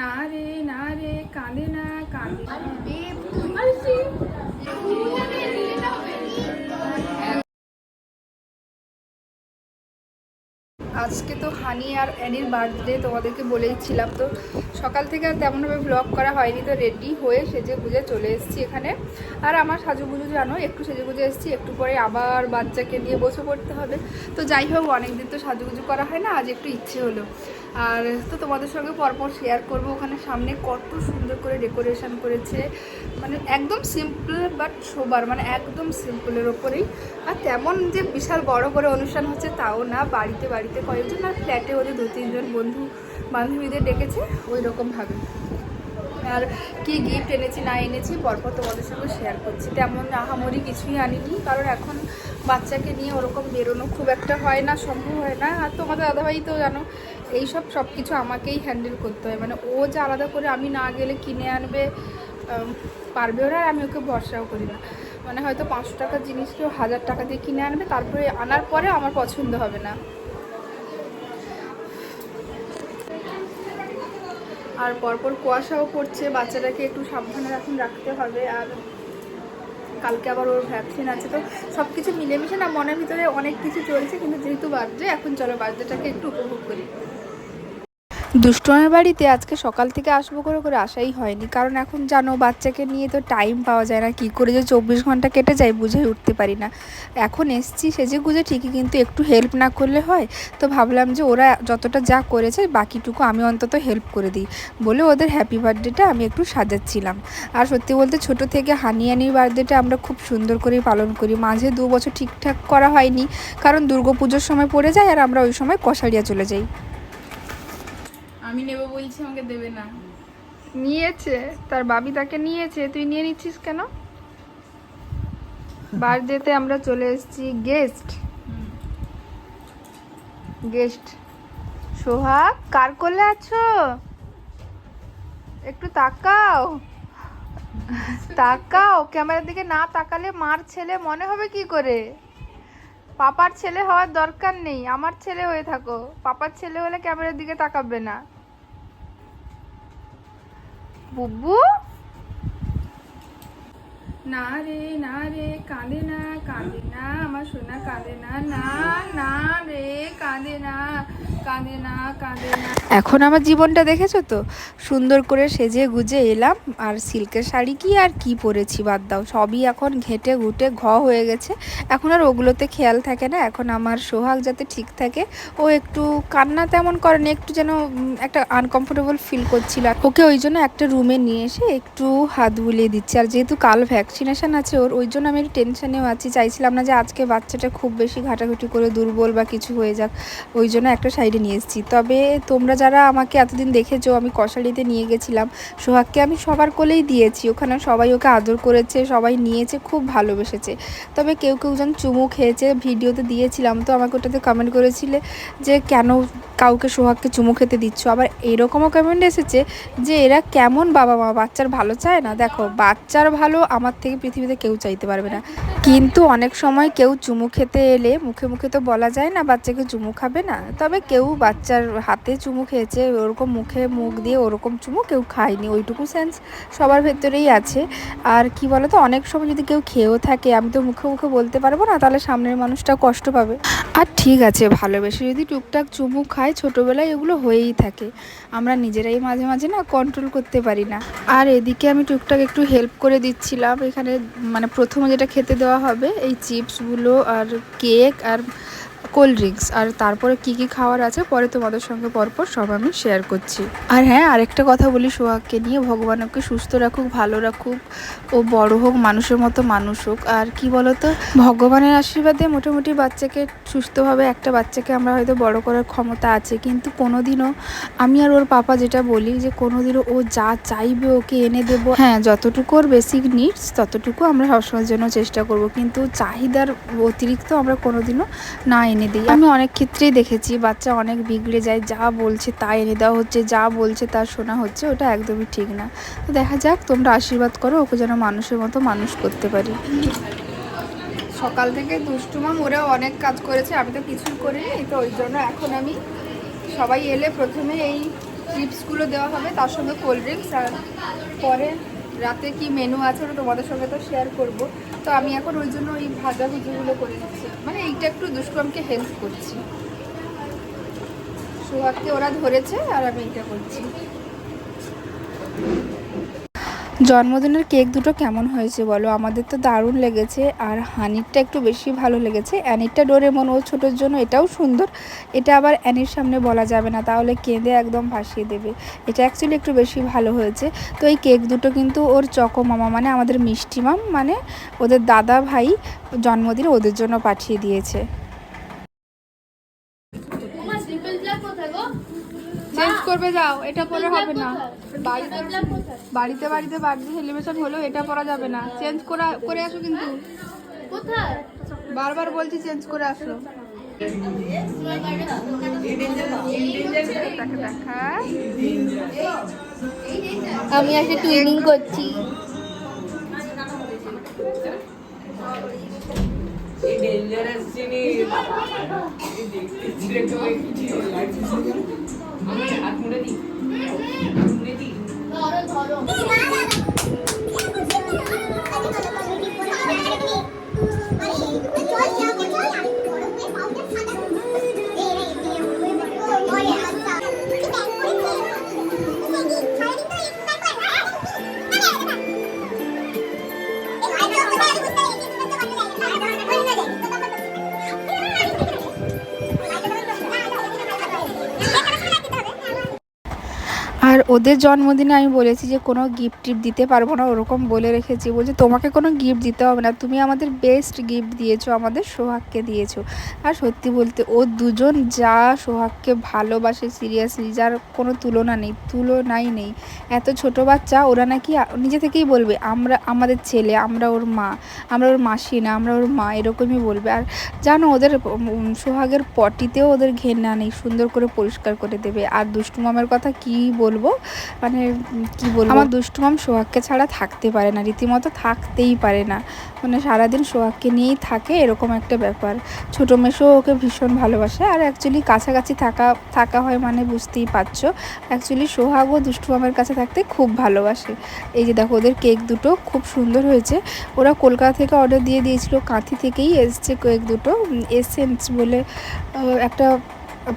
না রে না রে, কাঁদে না, কাঁদে আজকে তো হানি আর অ্যানির বার্থডে, তোমাদেরকে বলেইছিলাম তো। সকাল থেকে আর তেমনভাবে ব্লগ করা হয়নি তো রেডি হয়ে সেজে গুজে চলে এসেছি এখানে। আর আমার সাজুগুজু জানো, একটু সেজে গুজে এসেছি, একটু পরে আবার বাচ্চাকে নিয়ে বসে পড়তে হবে। তো যাই হোক, অনেকদিন তো সাজুগুজু করা হয় না, আজ একটু ইচ্ছে হলো। আর তো তোমাদের সঙ্গে পরপর শেয়ার করব। ওখানে সামনে কত সুন্দর করে ডেকোরেশন করেছে। মানে একদম সিম্পল বাট সোবার মানে একদম সিম্পলের ওপরেই। আর তেমন যে বিশাল বড় করে অনুষ্ঠান হচ্ছে তাও না। বাড়িতে বাড়িতে কয়েকজন আর ফ্ল্যাটে ওদের দু, তিনজন বন্ধু বান্ধবীদের ডেকেছে ওই রকমভাবে আর কি গিফট এনেছি, না এনেছি, পরপর তোমাদের সঙ্গে শেয়ার করছি। তেমন আহামরি কিছুই আনিনি, কারণ এখন বাচ্চাকে নিয়ে ওরকম বেরোনো খুব একটা হয় না, সম্ভব হয় না। আর তোমাদের দাদাভাই তো জানো এইসব সব কিছু আমাকেই হ্যান্ডেল করতে হয়। মানে ও যে আলাদা করে আমি না গেলে কিনে আনবে আম, পারবে ওরা আর আমি ওকে ভরসাও করি না। মানে হয়তো পাঁচশো টাকার জিনিস কেউ হাজার টাকা দিয়ে কিনে আনবে তারপরে আনার পরে আমার পছন্দ হবে না। আর পরপর কুয়াশাও পড়ছে বাচ্চাটাকে একটু সাবধানে এখন রাখতে হবে আর কালকে আবার ওর ভ্যাকসিন আছে তো সব কিছু মিলেমিশে না মনের ভিতরে অনেক কিছু চলছে, কিন্তু যেহেতু বার্থডে এখন চলো বার্থডেটাকে একটু উপভোগ করি। দুষ্টমের বাড়িতে আজকে সকাল থেকে আসব করে করে আসাই হয়নি। কারণ এখন জানো, বাচ্চাকে নিয়ে তো টাইম পাওয়া যায় না। কি করে যে চব্বিশ ঘণ্টা কেটে যায় বুঝে উঠতে পারি না। এখন এসছি সেজে গুজে ঠিকই, কিন্তু একটু হেল্প না করলে হয়? তো ভাবলাম যে ওরা যতটা যা করেছে, বাকিটুকু আমি অন্তত হেল্প করে দিই। বলে ওদের হ্যাপি বার্থডেটা আমি একটু সাজাচ্ছিলাম। আর সত্যি বলতে ছোট থেকে হানিয়ানির বার্থডেটা আমরা খুব সুন্দর করেই পালন করি। মাঝে দু বছর ঠিকঠাক করা হয়নি। কারণ দুর্গাপুজোর সময় পড়ে যায় আর আমরা ওই সময় কষারিয়া চলে যাই। আমি নেব বলছি, আমাকে দেবে না। নিয়েছে, তার বাবি তাকে নিয়েছে, তুই নিয়ে নিচ্ছিস কেন? বার্থডেতে আমরা চলে এসেছি গেস্ট। গেস্ট। সোহাগ, কার কোলে আছো? একটু তাকাও। তাকাও, ক্যামেরার দিকে না তাকালে মার ছেলে মনে হবে কি করে? পাপার ছেলে হওয়ার দরকার নেই, আমার ছেলে হয়ে থাকো। পাপার ছেলে হলে ক্যামেরার দিকে তাকাবে না। বুব্বু না রে না রে, কাঁদে না কাঁদে না, আমার সোনা কাঁদে না না না রে, কাঁদে না কাঁদে না কাঁদে না। এখন আমার জীবনটা দেখেছ তো? সুন্দর করে সেজে গুজে এলাম, আর সিল্কের শাড়ি কি আর কি পরেছি বাদ দাও, সবই এখন ঘেটে ঘুটে ঘ হয়ে গেছে। এখন আর ওগুলোতে খেয়াল থাকে না, এখন আমার সোহাগ যাতে ঠিক থাকে, ও একটু কান্না তেমন করেনি, একটু যেন একটা আনকমফোর্টেবল ফিল করছিল। ওকে ওই জন্য একটা রুমে নিয়ে এসে একটু হাত বুলিয়ে দিচ্ছে, আর যেহেতু কাল ভ্যাকসিনেশন আছে ওর, ওই জন্য আমি একটু টেনশানেও আছি। চাইছিলাম না যে আজকে বাচ্চাটা খুব বেশি ঘাটাঘুটি করে দুর্বল বা কিছু হয়ে যাক, ওই জন্য একটা সাইডে নিয়ে এসেছি। তবে তোমরা যারা আমাকে এতদিন দেখেছ, আমি কষালিতে নিয়ে গেছিলাম, সোহাগকে আমি সবার কোলেই দিয়েছি। ওখানে সবাই ওকে আদর করেছে, সবাই নিয়েছে, খুব ভালোবেসেছে। তবে কেউ কেউ যেন চুমু খেয়েছে, ভিডিওতে দিয়েছিলাম, তো আমাকে ওটাতে কমেন্ট করেছিলে যে কেন কাউকে সোহাগকে চুমু খেতে দিচ্ছ? আবার এরকমও কমেন্ট এসেছে যে এরা কেমন বাবা মা বাচ্চার ভালো চায় না? দেখো, বাচ্চার ভালো আমার থেকে পৃথিবীতে কেউ চাইতে পারবে না। কিন্তু অনেক সময় কেউ চুমু খেতে এলে মুখে মুখে তো বলা যায় না, বাচ্চাকে চুমু খাবে না। তবে কেউ বাচ্চার হাতে চুমু খেয়েছে, ওরকম মুখে মুখ দিয়ে ওরকম চুমু কেউ খায়নি, ওইটুকু সেন্স সবার ভেতরেই আছে। আর কি বলতো, অনেক সময় যদি কেউ খেয়েও থাকে, আমি তো মুখে মুখে বলতে পারব না, তাহলে সামনের মানুষটা কষ্ট পাবে। আর ঠিক আছে, ভালোবেসে যদি টুকটাক চুমু খায়, ছোটোবেলায় এগুলো হয়েই থাকে। আমরা নিজেরাই মাঝে মাঝে না কন্ট্রোল করতে পারি না। আর এদিকে আমি টুকটাক একটু হেল্প করে দিচ্ছিলাম এখানে মানে প্রথমে যেটা খেতে দেওয়া হবে এই চিপসগুলো আর কেক আর কোল্ড ড্রিঙ্কস। আর তারপরে কি কি খাওয়ার আছে, পরে তোমাদের সঙ্গে পরপর সব আমি শেয়ার করছি। আর হ্যাঁ আরেকটা কথা বলি সোহাগকে নিয়ে, ভগবান ওকে সুস্থ রাখুক, ভালো রাখুক, ও বড় হোক, মানুষের মতো মানুষ হোক। আর কি বলতো, ভগবানের আশীর্বাদে মোটামুটি বাচ্চাকে সুস্থভাবে, একটা বাচ্চাকে আমরা হয়তো বড় করার ক্ষমতা আছে, কিন্তু কোনোদিনও আমি আর ওর পাপা যেটা বলি যে, কোনোদিনও ও যা চাইবে ওকে এনে দেবো। হ্যাঁ যতটুকু ওর বেসিক নিডস ততটুকু আমরা সবসময়ের জন্য চেষ্টা করব, কিন্তু চাহিদার অতিরিক্ত আমরা কোনোদিনও না এনে দিই। আমি অনেক ক্ষেত্রেই দেখেছি, বাচ্চা অনেক বিগড়ে যায়, যা বলছে তা এনে দেওয়া হচ্ছে, যা বলছে তা শোনা হচ্ছে, ওটা একদমই ঠিক না। তো দেখা যাক, তোমরা আশীর্বাদ করো, ওকে যেন মানুষের মতো মানুষ করতে পারি। সকাল থেকে দুষ্টুমাম ওরা অনেক কাজ করেছে, আমি তো কিছুই করিনি, তো ওই জন্য এখন আমি সবাই এলে প্রথমে এই চিপসগুলো দেওয়া হবে, তার সঙ্গে কোল্ড ড্রিঙ্কস আর পরে রাতে কি মেনু আছে ওটা তোমাদের সঙ্গে তো শেয়ার করব। তো আমি এখন ওই জন্য ওই ভাজা ভুজিগুলো করে নিচ্ছি। মানে এইটা একটু দুষ্কর্মকে হেল্প করছি। সুহাগকে ওরা ধরেছে আর আমি এটা করছি। জন্মদিনের কেক দুটো কেমন হয়েছে বলো? আমাদের তো দারুণ লেগেছে আর হানিরটা একটু বেশি ভালো লেগেছে। অ্যানিরটা ডোরেমন ও ছোটোর জন্য এটাও সুন্দর। এটা আবার অ্যানির সামনে বলা যাবে না, তাহলে কেঁদে একদম ভাসিয়ে দেবে। এটা অ্যাকচুয়ালি একটু বেশি ভালো হয়েছে। তো এই কেক দুটো কিন্তু ওর চকো মামা মানে আমাদের মিষ্টি মাম মানে ওদের দাদা ভাই জন্মদিন ওদের জন্য পাঠিয়ে দিয়েছে। করবে যাও এটা পরে হবে না। বাড়িতে বাড়িতে বাড়িতে বার্থডে সেলিব্রেশন হলেও এটা পরা যাবে না। চেঞ্জ করা করে আসো কিন্তু। বারবার বলছি চেঞ্জ করে আসো। আমি আজকে টুইনিং করছি। এই ডেঞ্জারাস জিনিস। এই দেখতে ছিঁড়ে তো কিছু লাগছে হাত মুড়ে দিই। মুড়ে দিই। ধরো ধরো। ওদের জন্মদিনে আমি বলেছি যে কোনো গিফট টিফট দিতে পারব না, ওরকম বলে রেখেছি। বলছে, তোমাকে কোনো গিফট দিতে হবে না, তুমি আমাদের বেস্ট গিফট দিয়েছ, আমাদের সোহাগকে দিয়েছ। আর সত্যি বলতে, ও দুজন যা সোহাগকে ভালোবাসে সিরিয়াসলি যার কোনো তুলনা নেই, তুলনাই নেই। এত ছোট বাচ্চা, ওরা নাকি নিজে থেকেই বলবে, আমরা, আমাদের ছেলে, আমরা ওর মা, আমরা ওর মাসি না, আমরা ওর মা, এরকমই বলবে। আর জানো, ওদের সোহাগের পটিতেও ওদের ঘেন্না নেই, সুন্দর করে পরিষ্কার করে দেবে। আর দুষ্টু মামের কথা কি বলব? মানে কি বলব? আমার দুষ্টু মাম সোহাগকে ছাড়া থাকতে পারে না, রীতিমতো থাকতেই পারে না। মানে সারাদিন সোহাগকে নিয়েই থাকে, এরকম একটা ব্যাপার। ছোটো মেশো ওকে ভীষণ ভালোবাসে, আর অ্যাকচুয়ালি কাছাকাছি থাকা থাকা হয় মানে বুঝতেই পারছ। অ্যাকচুয়ালি সোহাগ ও দুষ্টু মামের কাছে থাকতে খুব ভালোবাসে। এই যে দেখো, ওদের কেক দুটো খুব সুন্দর হয়েছে। ওরা কলকাতা থেকে অর্ডার দিয়ে দিয়েছিল, কাঁথি থেকেই এসছে কেক দুটো এসেন্স বলে একটা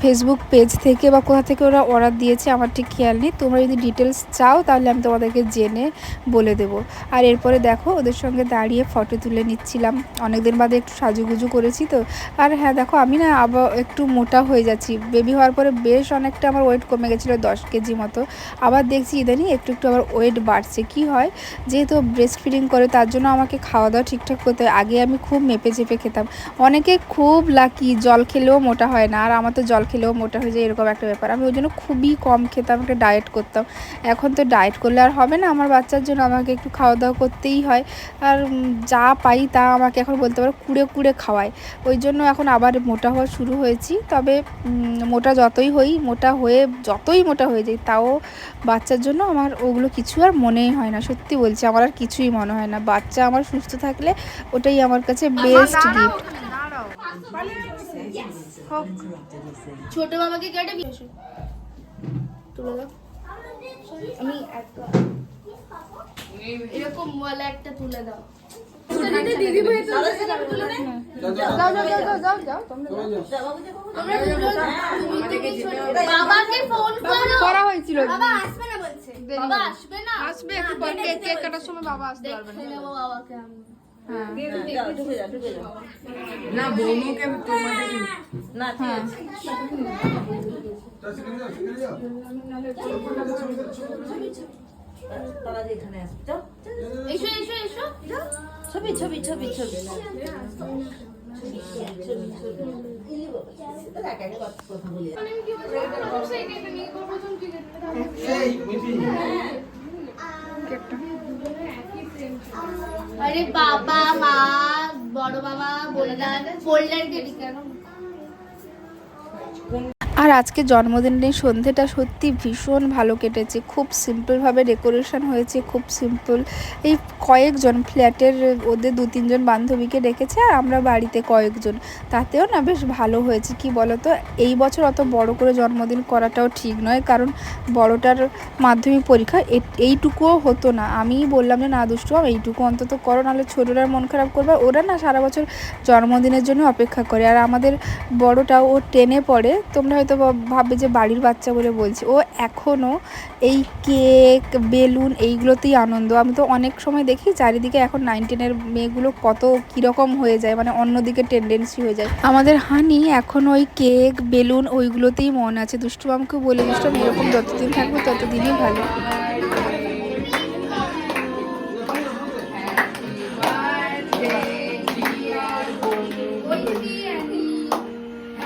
ফেসবুক পেজ থেকে বা কোথা থেকে ওরা অর্ডার দিয়েছে, আমার ঠিক খেয়াল নেই। তোমরা যদি ডিটেলস চাও, তাহলে আমি তোমাদেরকে জেনে বলে দেবো। আর এরপরে দেখো, ওদের সঙ্গে দাঁড়িয়ে ফটো তুলে নিচ্ছিলাম। অনেকদিন বাদে একটু সাজুগুজু করেছি তো। আর হ্যাঁ দেখো, আমি না আবার একটু মোটা হয়ে যাচ্ছি। বেবি হওয়ার পরে বেশ অনেকটা আমার ওয়েট কমে গেছিল দশ কেজি মতো। আবার দেখছি ইদানিং একটু একটু আবার ওয়েট বাড়ছে। কি হয়? যেহেতু ব্রেস্ট ফিডিং করে, তার জন্য আমাকে খাওয়া দাওয়া ঠিকঠাক করতে হয়। আগে আমি খুব মেপে চেপে খেতাম। অনেকে খুব লাকি জল খেলেও মোটা হয় না। আর আমার তো জল খেলেও মোটা হয়ে যায় এরকম একটা ব্যাপার। আমি ওই জন্য খুবই কম খেতাম একটা ডায়েট করতাম। এখন তো ডায়েট করলে আর হবে না আমার বাচ্চার জন্য আমাকে একটু খাওয়া দাওয়া করতেই হয়। আর যা পাই তা আমাকে এখন বলতে পারো কুড়ে কুড়ে খাওয়ায়। ওই জন্য এখন আবার মোটা হওয়া শুরু হয়েছি। তবে মোটা যতই হই মোটা হয়ে যতই মোটা হয়ে যাই তাও বাচ্চার জন্য আমার ওগুলো কিছু আর মনেই হয় না। সত্যি বলছি আমার আর কিছুই মনে হয় না। বাচ্চা আমার সুস্থ থাকলে ওটাই আমার কাছে বেস্ট গিফট ছোট বাবাকে কেটে তুলে দাও আমি এরকম ওয়ালা একটা তুলে দাও দিদি ভাই যাও যাও যাও যাও যাও যাও তোমরা বাবাকে ফোন করো করা হয়েছিল বাবা আসবে না। আসবে একটু কেক কাটার সময় বাবা আসতে পারবে দেখে না হ্যাঁ বৌমুকে তোমাদের না হ্যাঁ। এসো এসো এসো। ছবি ছবি ছবি ছবি। আরে বাবা মা বড় বাবা বললেন বললেন কে কেন আর আজকে জন্মদিনের সন্ধেটা সত্যি ভীষণ ভালো কেটেছে। খুব সিম্পলভাবে ডেকোরেশন হয়েছে, খুব সিম্পল এই কয়েকজন ফ্ল্যাটের ওদের দু তিনজন বান্ধবীকে ডেকেছে আর আমরা বাড়িতে কয়েকজন। তাতেও না বেশ ভালো হয়েছে, কি বলতো? এই বছর অত বড় করে জন্মদিন করাটাও ঠিক নয়, কারণ বড়টার মাধ্যমিক পরীক্ষা এইটুকুও হতো না। আমিই বললাম যে, না দুষ্টু এইটুকু অন্তত করো, নাহলে ছোটোরার মন খারাপ করবে। ওরা না সারা বছর জন্মদিনের জন্য অপেক্ষা করে। আর আমাদের বড়টা, ও টেনে পড়ে, তোমরা হয়তো ভাব- ভাববে যে বাড়ির বাচ্চা বলে বলছি। ও এখনও এই কেক, বেলুন এইগুলোতেই আনন্দ। আমি তো অনেক সময় দেখি চারিদিকে এখন নাইন টেনের মেয়েগুলো কত কীরকম হয়ে যায় মানে অন্যদিকে টেন্ডেন্সি হয়ে যায়। আমাদের হানি এখন ওই কেক, বেলুন ওইগুলোতেই মন আছে। দুষ্টু আমাকে বলে দুষ্টু এরকম যতদিন থাকব ততদিনই ভালো।